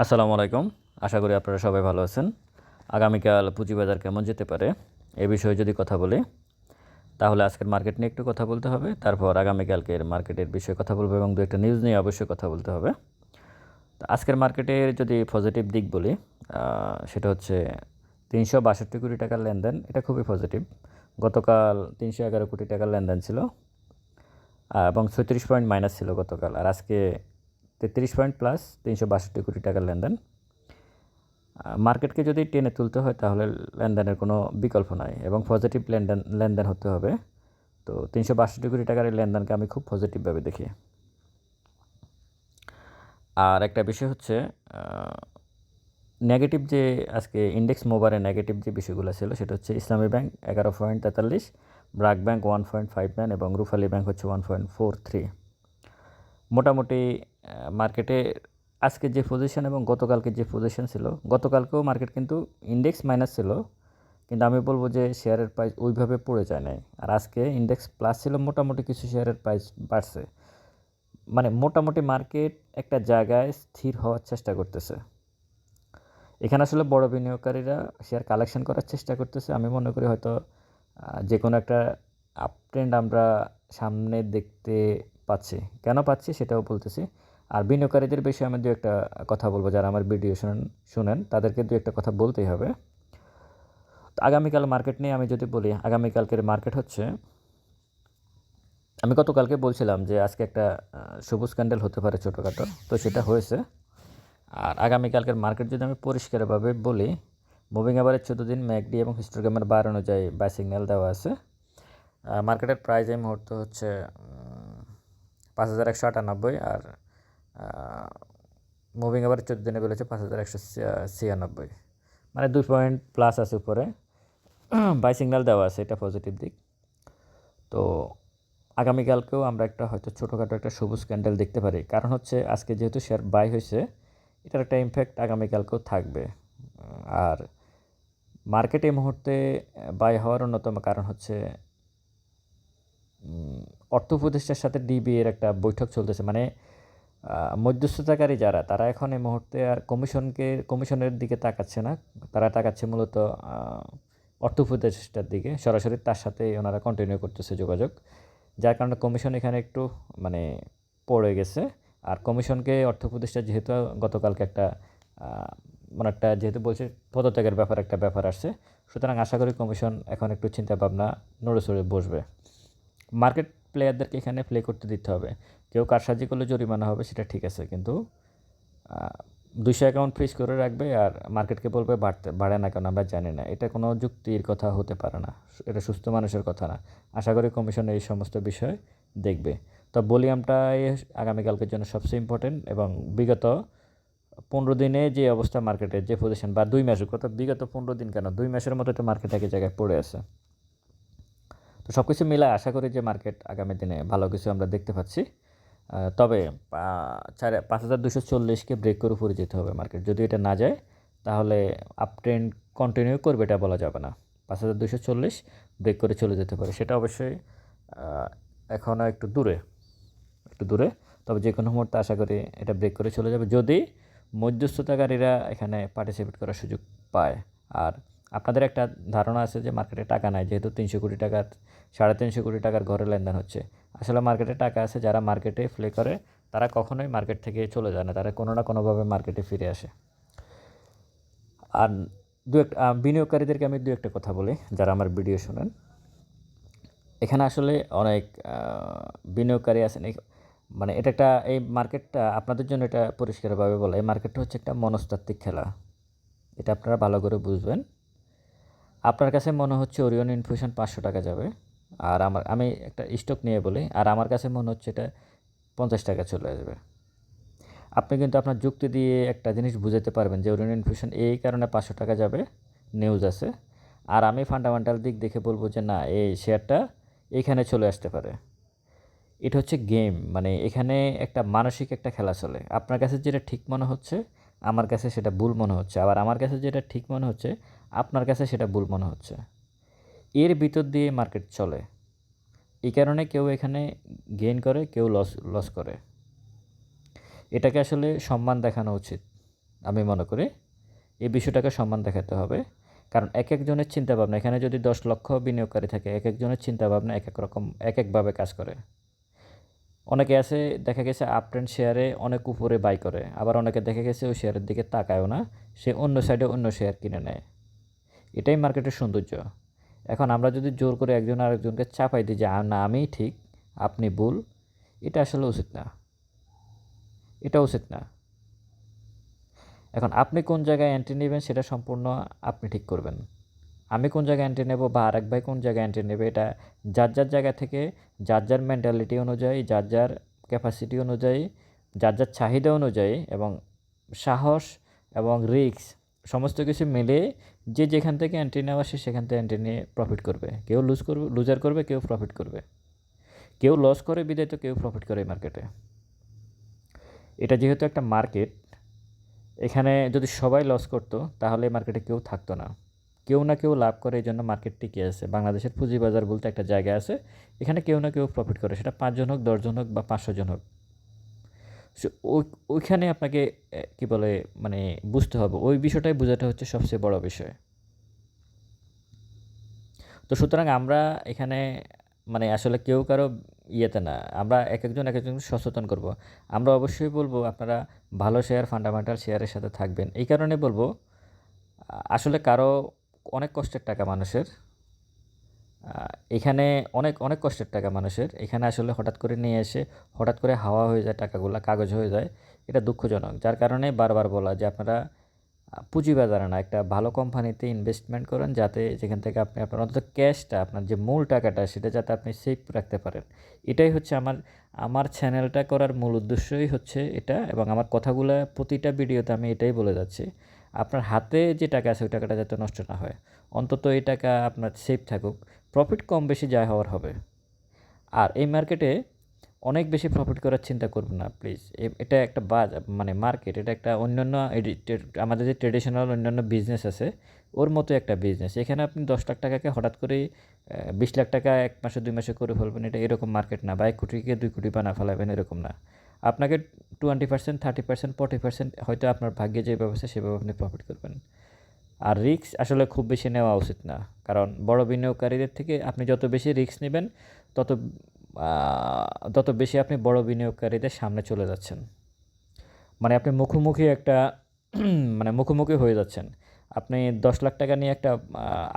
আসসালামু আলাইকুম। আশা করি আপনারা সবাই ভালো আছেন। আগামীকাল পুঁজিবাজার কেমন যেতে পারে এ বিষয়ে যদি কথা বলি, তাহলে আজকের মার্কেট নিয়ে একটু কথা বলতে হবে। তারপর আগামীকালকের মার্কেটের বিষয়ে কথা বলব এবং দু একটা নিউজ নিয়ে অবশ্যই কথা বলতে হবে। তো আজকের মার্কেটের যদি পজিটিভ দিক বলি সেটা হচ্ছে তিনশো বাষট্টি কোটি টাকার লেনদেন। এটা খুবই পজিটিভ গতকাল তিনশো এগারো কোটি টাকার লেনদেন ছিল এবং ছত্রিশ পয়েন্ট মাইনাস ছিল গতকাল। আর আজকে তেত্রিশ পয়েন্ট প্লাস তিনশো বাষট্টি কোটি টাকার লেনদেন। মার্কেটকে যদি টেনে তুলতে হয়, তাহলে লেনদেনের কোনো বিকল্প নাই এবং পজিটিভ লেনদেন লেনদেন হতে হবে। তো তিনশো বাষট্টি কোটি টাকার এই লেনদেনকে আমি খুব পজিটিভভাবে দেখি। আর একটা বিষয় হচ্ছে নেগেটিভ যে আজকে ইন্ডেক্স মোবারে নেগেটিভ যে বিষয়গুলো ছিল, সেটা হচ্ছে ইসলামী ব্যাংক এগারো পয়েন্ট তেতাল্লিশ, BRAC bank one point five nine এবং রুফালি ব্যাংক হচ্ছে ওয়ান পয়েন্ট ফোর থ্রি মোটামুটি মার্কেটে আজকে যে পজিশন এবং গতকালকে যে পজিশন ছিল, গতকালকেও মার্কেট কিন্তু ইন্ডেক্স মাইনাস ছিল, কিন্তু আমি বলব যে শেয়ারের প্রাইস ওইভাবে পড়ে যায় নাই। আর আজকে ইন্ডেক্স প্লাস ছিল, মোটামুটি কিছু শেয়ারের প্রাইস বাড়ছে। মানে মোটামুটি মার্কেট একটা জায়গায় স্থির হওয়ার চেষ্টা করতেছে। এখানে আসলে বড় বিনিয়োগকারীরা শেয়ার কালেকশন করার চেষ্টা করতেছে। আমি মনে করি হয়তো যে কোনো একটা আপ ট্রেন্ড আমরা সামনে দেখতে পাচ্ছি। কেন পাচ্ছি সেটাও বলতেছি। আর বিনিয়োগকারীদের বিষয়ে আমি দু একটা কথা বলব, যারা আমার ভিডিও শুনেন শুনেন, তাদেরকে দু একটা কথা বলতেই হবে। তো আগামীকাল মার্কেট নিয়ে আমি যদি বলি, আগামীকালকের মার্কেট হচ্ছে, আমি গতকালকে বলছিলাম যে আজকে একটা সবুজ ক্যান্ডেল হতে পারে ছোটোখাটো, তো সেটা হয়েছে। আর আগামীকালকের মার্কেট যদি আমি পরিষ্কারভাবে বলি মুভিং অ্যাভারেজ চোদ্দ দিন ম্যাকডি এবং হিস্টোগ্রামের বার অনুযায়ী বাই সিগন্যাল দেওয়া আছে। মার্কেটের প্রাইস এই মুহূর্তে হচ্ছে পাঁচ হাজার একশো আটানব্বই আর মুভিং অ্যাভারেজ চোদ্দ দিনে বলেছে পাঁচ হাজার একশো ছিয়ানব্বই। মানে দুই পয়েন্ট প্লাস আছে উপরে। বাই সিগন্যাল দেওয়া আছে, এটা পজিটিভ দিক। তো আগামীকালকেও আমরা একটা হয়তো ছোটোখাটো একটা সবুজ ক্যান্ডেল দেখতে পারি। কারণ হচ্ছে আজকে যেহেতু শেয়ার বাই হয়েছে, এটার একটা ইমপ্যাক্ট আগামীকালকেও থাকবে। আর মার্কেট এই মুহূর্তে বাই হওয়ার অন্যতম কারণ হচ্ছে অর্থ উপদেষ্টার সাথে ডিবি এর একটা বৈঠক চলতেছে। মানে মধ্যস্থতাকারী যারা, তারা এখন এই মুহূর্তে আর কমিশনকে, কমিশনের দিকে তাকাচ্ছে না। তারা তাকাচ্ছে মূলত অর্থ উপদেষ্টার দিকে। সরাসরি তার সাথে ওনারা কন্টিনিউ করতেছে যোগাযোগ। যার কারণে কমিশন এখানে একটু মানে পড়ে গেছে। আর কমিশনকে অর্থ উপদেষ্টা যেহেতু গতকালকে একটা মানে একটা যেহেতু বলছে পদত্যাগের ব্যাপার, একটা ব্যাপার আসছে। সুতরাং আশা করি কমিশন এখন একটু চিন্তা ভাবনা নড়ে চড়ে বসবে। মার্কেট প্লেয়ারদেরকে এখানে প্লে করতে দিতে হবে। কেউ কারসাজি করলে জরিমানা হবে, সেটা ঠিক আছে, কিন্তু দুশো অ্যাকাউন্ট ফ্রিজ করে রাখবে আর মার্কেটকে বলবে বাড়তে, বাড়ে না কেন আমরা জানি না। এটা কোনো যুক্তির কথা হতে পারে না, এটা সুস্থ মানুষের কথা না। আশা করি কমিশন এই সমস্ত বিষয় দেখবে। তো ভলিউমটাই আগামীকালকের জন্য সবচেয়ে ইম্পর্টেন্ট এবং বিগত পনেরো দিনে যে অবস্থা মার্কেটের যে পজিশন বা দুই মাসের কত বিগত পনেরো দিন কেন, দুই মাসের মতো তো মার্কেট একই জায়গায় পড়ে আছে। তো সব কিছু মিলায় আশা করি যে মার্কেট আগামী দিনে ভালো কিছু আমরা দেখতে পাচ্ছি। তবে চার, পাঁচ হাজার দুশো চল্লিশকে ব্রেক করে উপরে যেতে হবে মার্কেট যদি এটা না যায়, তাহলে আপ ট্রেন্ড কন্টিনিউ করবে এটা বলা যাবে না। পাঁচ হাজার দুশো চল্লিশ ব্রেক করে চলে যেতে পারে। সেটা অবশ্যই এখনও একটু দূরে একটু দূরে। তবে যে কোনো মুহূর্তে আশা করি এটা ব্রেক করে চলে যাবে। যদি মধ্যস্থতাকারীরা এখানে পার্টিসিপেট করার সুযোগ পায়। আর আপনাদের একটা ধারণা আছে যে মার্কেটে টাকা নাই, যেহেতু তিনশো কোটি টাকার, সাড়ে তিনশো কোটি টাকার ঘরে লেনদেন হচ্ছে। আসলে মার্কেটে টাকা আছে, যারা মার্কেটে প্লে করে, তারা কখনোই মার্কেট থেকে চলে যায় না, তারা কোনো না কোনোভাবে মার্কেটে ফিরে আসে। আর দু একটা বিনিয়োগকারীদেরকে আমি দু একটা কথা বলি, যারা আমার ভিডিও শোনেন। এখানে আসলে অনেক বিনিয়োগকারী আছেন। মানে এটা একটা, এই মার্কেটটা আপনাদের জন্য এটা পরিষ্কারভাবে বলা, এই মার্কেটটা হচ্ছে একটা মনস্তাত্ত্বিক খেলা। এটা আপনারা ভালো করে বুঝবেন। আপনার কাছে মনে হচ্ছে ওরিয়ন ইনফিউশন পাঁচশো টাকা যাবে? আর আমার, আমি একটা স্টক নিয়ে বলি, আর আমার কাছে মনে হচ্ছে এটা পঞ্চাশ টাকা চলে আসবে। আপনি কিন্তু আপনার যুক্তি দিয়ে একটা জিনিস বুঝাতে পারবেন যে ওরিয়ন ইনফিউশন এই কারণে পাঁচশো টাকা যাবে নিউজ আছে। আর আমি ফান্ডামেন্টাল দিক দেখে বলব যে না, এই শেয়ারটা এখানে চলে আসতে পারে। এটা হচ্ছে গেম মানে এখানে একটা মানসিক একটা খেলা চলে। আপনার কাছে যেটা ঠিক মনে হচ্ছে, আমার কাছে সেটা ভুল মনে হচ্ছে। আবার আমার কাছে যেটা ঠিক মনে হচ্ছে আপনার কাছে সেটা ভুল মনে হচ্ছে। এর ভিতর দিয়ে মার্কেট চলে। এই কারণে কেউ এখানে গেইন করে, কেউ লস লস করে। এটাকে আসলে সম্মান দেখানো উচিত, আমি মনে করি। এই বিষয়টাকে সম্মান দেখাতে হবে। কারণ এক একজনের চিন্তাভাবনা, এখানে যদি দশ লক্ষ বিনিয়োগকারী থাকে, এক একজনের চিন্তাভাবনা এক এক রকম, এক একভাবে কাজ করে। অনেকে আছে, দেখা গেছে আপ ট্রেন্ড শেয়ারে অনেক উপরে বাই করে, আবার অনেকে দেখা গেছে ওই শেয়ারের দিকে তাকায়ও না, সে অন্য সাইডে অন্য শেয়ার কিনে নেয়। এটাই মার্কেটের সৌন্দর্য। এখন আমরা যদি জোর করে একজন আরেকজনকে চাপাই দিই যে না, আমিই ঠিক, আপনি ভুল, এটা আসলে উচিত না। এটা উচিত না। এখন আপনি কোন জায়গায় এন্ট্রি নেবেন সেটা সম্পূর্ণ আপনি ঠিক করবেন। আমি কোন জায়গায় এন্ট্রি নেব বা আরেক ভাই কোন জায়গায় এন্ট্রি নেবে, এটা যার যার জায়গা থেকে, যার যার মেন্টালিটি অনুযায়ী, যার যার ক্যাপাসিটি অনুযায়ী, যার যার চাহিদা অনুযায়ী এবং সাহস এবং রিস্ক সমস্ত কিছু মিলে যে যেখান থেকে এন্ট্রি নেওয়া আসে, সেখান থেকে এন্ট্রি নিয়ে প্রফিট করবে। কেউ লুজ করবে লুজার করবে, কেউ প্রফিট করবে। কেউ লস করে বিদায়, তো কেউ প্রফিট করে মার্কেটে এটা যেহেতু একটা মার্কেট এখানে যদি সবাই লস করতো, তাহলে মার্কেটে কেউ থাকতো না। কেউ না কেউ লাভ করে এই জন্য মার্কেট টিকে আছে। বাংলাদেশের পুঁজিবাজার বলতে একটা জায়গা আছে, এখানে কেউ না কেউ প্রফিট করে। সেটা পাঁচজন হোক, দশজন হোক বা পাঁচশো জন হোক। ওই- ওইখানে আপনাকে কি বলে মানে বুঝতে হবে। ওই বিষয়টাই বোঝাটা হচ্ছে সবচেয়ে বড় বিষয়। তো সুতরাং আমরা এখানে মানে আসলে কেউ কারও ইয়েতে না। আমরা এক একজন এক একজন সচেতন করব। আমরা অবশ্যই বলব, আপনারা ভালো শেয়ার ফান্ডামেন্টাল শেয়ারের সাথে থাকবেন। এই কারণে বলব আসলে কারও অনেক কষ্টের টাকা মানুষের। এখানে অনেক অনেক কষ্টের টাকা মানুষের। এখানে আসলে হঠাৎ করে নিয়ে এসে হঠাৎ করে হাওয়া হয়ে যায় টাকাগুলো, কাগজ হয়ে যায়, এটা দুঃখজনক। যার কারণে বারবার বলা যে আপনারা পুঁজিবাজারে না, একটা ভালো কোম্পানিতে ইনভেস্টমেন্ট করেন যাতে যেখান থেকে আপনি আপনার অন্তত ক্যাশটা আপনার যে মূল টাকাটা, সেটা যাতে আপনি সেভ রাখতে পারেন। এটাই হচ্ছে আমার আমার চ্যানেলটা করার মূল উদ্দেশ্যই হচ্ছে এটা এবং আমার কথাগুলো প্রতিটা ভিডিওতে আমি এটাই বলে যাচ্ছি। আপনার হাতে যে টাকা আছে, ওই টাকাটা যাতে নষ্ট না হয়। অন্তত এই টাকা আপনার সেফ থাকুক। প্রফিট কম বেশি যা হওয়ার হবে। আর এই মার্কেটে অনেক বেশি প্রফিট করার চিন্তা করবেন না প্লিজ এটা একটা বাজ মানে মার্কেট এটা একটা অন্যান্য আমাদের যে ট্রেডিশনাল অন্যান্য বিজনেস আছে, ওর মতো একটা বিজনেস এখানে আপনি দশ লাখ টাকাকে হঠাৎ করে বিশ লাখ টাকা এক মাসে, দুই মাসে করে ফেলবেন, এটা এরকম মার্কেট না। বা এক কোটিকে দুই কোটি বানা ফেলাবেন, এরকম না। আপনাকে twenty percent thirty percent forty percent হয়তো আপনার ভাগ্যে যে ব্যবস্থা সেভাবে আপনি প্রফিট করবেন। আর রিস্ক আসলে খুব বেশি নেওয়া উচিত না। কারণ বড় বিনিয়োগকারীদের থেকে আপনি যত বেশি রিস্ক নেবেন, তত তত বেশি আপনি বড় বিনিয়োগকারীদের সামনে চলে যাচ্ছেন। মানে আপনি মুখোমুখি একটা মানে মুখোমুখি হয়ে যাচ্ছেন। আপনি দশ লাখ টাকা নিয়ে একটা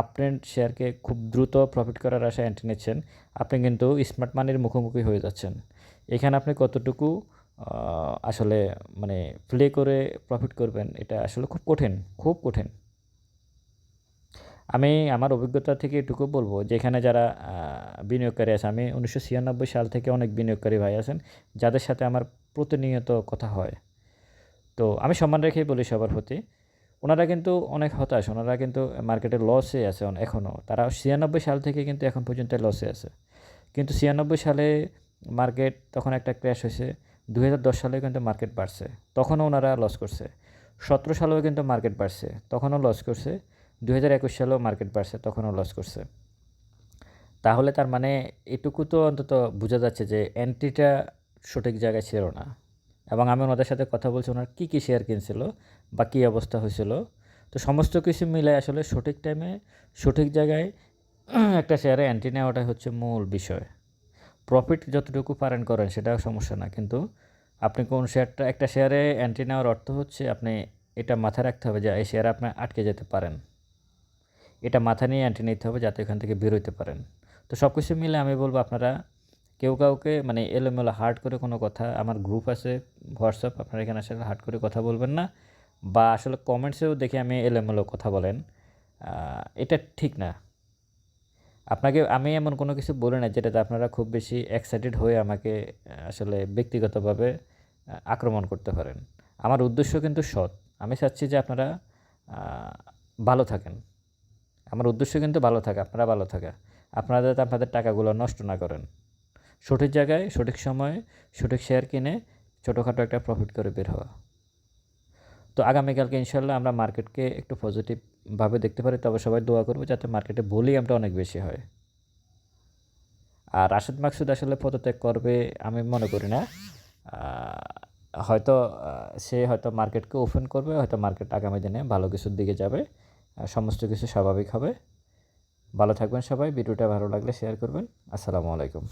আপট্রেন্ড শেয়ারকে খুব দ্রুত প্রফিট করার আশায় এন্ট্রি নিচ্ছেন, আপনি কিন্তু স্মার্ট মানির মুখোমুখি হয়ে যাচ্ছেন। এখানে আপনি কতটুকু আসলে মানে প্লে করে প্রফিট করবেন, এটা আসলে খুব কঠিন খুব কঠিন। আমি আমার অভিজ্ঞতা থেকে এটুকু বলব যেখানে যারা বিনিয়োগকারী আছে, আমি উনিশশো ছিয়ানব্বই সাল থেকে অনেক বিনিয়োগকারী ভাই আছেন, যাদের সাথে আমার প্রতিনিয়ত কথা হয়। তো আমি সম্মান রেখেই বলি সবার প্রতি। ওনারা কিন্তু অনেক হতাশ, ওনারা কিন্তু মার্কেটে লসে আছে এখনও তারা ছিয়ানব্বই সাল থেকে কিন্তু এখন পর্যন্ত লসে আছে। কিন্তু ছিয়ানব্বই সালে মার্কেট তখন একটা ক্র্যাশ হয়েছে দু হাজার দশ সালে কিন্তু মার্কেট বাড়ছে, তখনও ওনারা লস করছে। সতেরো সালেও কিন্তু মার্কেট বাড়ছে, তখনও লস করছে। দু হাজার একুশ সালেও মার্কেট বাড়ছে, তখনও লস করছে। তাহলে তার মানে এটুকু তো অন্তত বোঝা যাচ্ছে যে এন্ট্রিটা সঠিক জায়গায় ছিল না। এবং আমি ওনাদের সাথে কথা বলছি, ওনার কী কী শেয়ার কিনছিল বা কী অবস্থা হয়েছিল। তো সমস্ত কিছু মিলে আসলে সঠিক টাইমে সঠিক জায়গায় একটা শেয়ারে এন্ট্রি নেওয়াটাই হচ্ছে মূল বিষয়। প্রফিট যতটুকু পারেন করেন সেটাও সমস্যা না, কিন্তু আপনি কোন শেয়ারটা একটা শেয়ারে অ্যান্টি নেওয়ার অর্থ হচ্ছে আপনি এটা মাথায় রাখতে হবে যে এই শেয়ারে আপনি আটকে যেতে পারেন। এটা মাথা নিয়ে এন্ট্রি নিতে হবে যাতে এখান থেকে বেরোতে পারেন। তো সব কিছু মিলে আমি বলব আপনারা কেউ কাউকে মানে এলোমেলো হার্ড করে কোনো কথা, আমার গ্রুপ আছে হোয়াটসঅ্যাপ আপনারা এখানে আসলে হার্ড করে কথা বলবেন না। বা আসলে কমেন্টসেও দেখে আমি এলোমেলো কথা বলেন। এটা ঠিক না। আপনাকে আমি এমন কোনো কিছু বলি না যেটাতে আপনারা খুব বেশি এক্সাইটেড হয়ে আমাকে আসলে ব্যক্তিগতভাবে আক্রমণ করতে পারেন। আমার উদ্দেশ্য কিন্তু সৎ। আমি চাচ্ছি যে আপনারা ভালো থাকেন। আমার উদ্দেশ্য কিন্তু ভালো থাকা, আপনারা ভালো থাকা। আপনারা যাতে আপনাদের টাকাগুলো নষ্ট না করেন। সঠিক জায়গায়, সঠিক সময়ে, সঠিক শেয়ার কিনে ছোটোখাটো একটা প্রফিট করে বের হওয়া। তো আগামীকালকে ইনশাল্লাহ আমরা মার্কেটকে একটু পজিটিভভাবে দেখতে পারি, তবে সবাই দোয়া করব যাতে মার্কেটে ভলিউমটা অনেক বেশি হয়। আর রাশেদ মাকসুদ আসলে পদত্যাগ করবে আমি মনে করি না। হয়তো সে হয়তো মার্কেটকে ওপেন করবে, হয়তো মার্কেট আগামী দিনে ভালো কিছুর দিকে যাবে। সমস্ত কিছু স্বাভাবিক হবে। ভালো থাকবেন সবাই ভিডিওটা ভালো লাগলে শেয়ার করবেন। আসসালামু আলাইকুম।